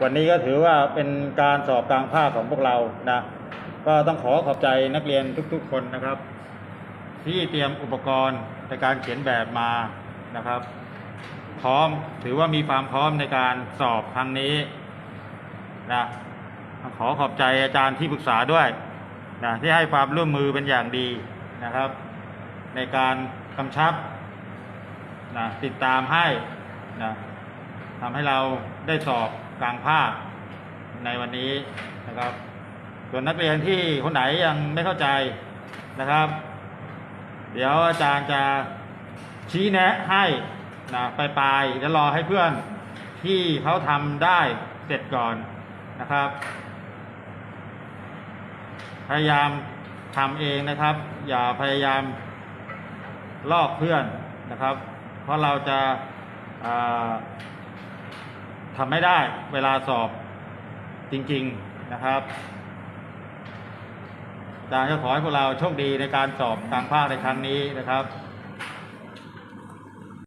วันนี้ก็ถือว่าเป็นการสอบกลางภาคของพวกเรานะ ก็ต้องขอขอบใจนักเรียนทุกๆ คนนะครับ ที่เตรียมอุปกรณ์ในการเขียนแบบมานะครับ พร้อมถือว่ามีความพร้อมในการสอบครั้งนี้นะขอขอบใจอาจารย์ที่ปรึกษาด้วยนะที่ให้ความร่วมมือเป็นอย่างดีนะครับ ในการกำชับนะติดตามให้นะ ทำให้เราได้สอบกลางภาคในวันนี้นะครับ ส่วนนักเรียนที่คนไหนยังไม่เข้าใจนะครับ เดี๋ยวอาจารย์จะชี้แนะให้นะไปลายๆแล้วรอให้เพื่อนที่เขาทำได้เสร็จก่อนนะครับ พยายามทำเองนะครับ อย่าพยายามลอกเพื่อนนะครับ เพราะเราจะ ทำไม่ได้เวลาสอบจริง ๆนะครับอาจารย์ก็ขอให้พวกเราโชคดีในการสอบทางภาคในครั้งนี้นะครับ